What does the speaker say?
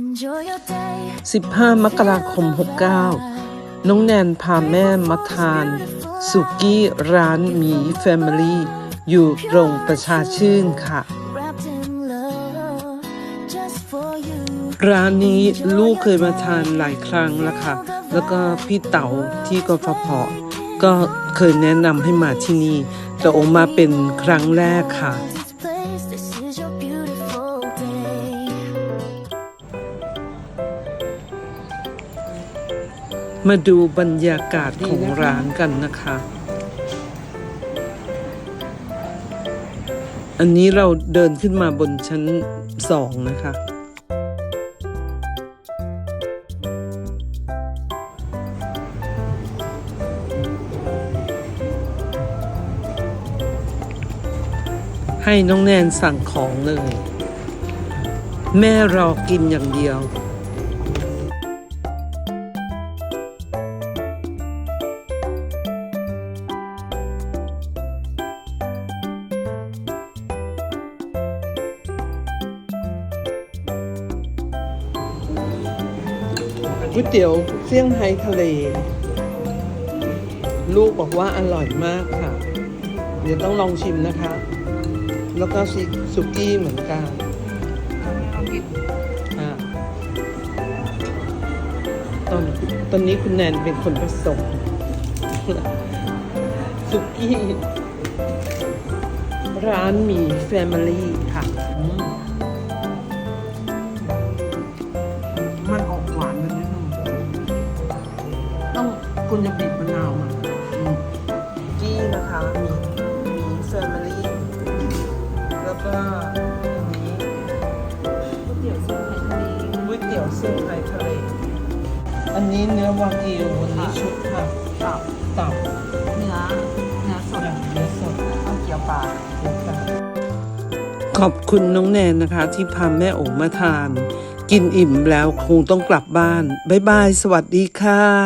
Enjoy your day. 15 มกราคม 69 น้องแนนพาแม่มาทาน สุกี้ร้านหมีแฟมิลี่อยู่ตรงประชาชื่นค่ะ Wrapped in love, just for you. ร้านนี้ลูกเคยมาทานหลายครั้งแล้วค่ะ แล้วก็พี่เต๋าที่กฟผก็เคยแนะนำให้มาที่นี่ แต่โอมาเป็นครั้งแรกค่ะ มาดูบรรยากาศของร้านกันนะคะ อันนี้เราเดินขึ้นมาบนชั้นสองนะคะ ให้น้องแนนสั่งของเลย แม่รอกินอย่างเดียว ก๋วยเตี๋ยวเซี่ยงไฮ้ทะเล ลูกบอกว่าอร่อยมากค่ะ เดี๋ยวต้องลองชิมนะคะ แล้วก็ซิสุกี้เหมือนกันอ่าตอนตอนนี้คุณแนนเป็นคนผสมสุกี้ ร้านหมีแฟมิลี่ค่ะ คุณจะบีบมะนาวมาอืมกี้นะคะมีมีแฟมิลี่แล้วก็อันนี้ก๋วยเตี๋ยวเส้นไทยทะเลก๋วยเตี๋ยวเส้นไทยทะเล อันนี้เนื้อวากิวอันนี้ชุดค่ะตับตับเนื้อเนื้อสดเนื้อสดข้าวเกี๊ยวปลาขอบคุณน้องแนนนะคะ ที่พาแม่โอ๋มาทาน กินอิ่มแล้วคงต้องกลับบ้าน บ๊ายบาย สวัสดีค่ะ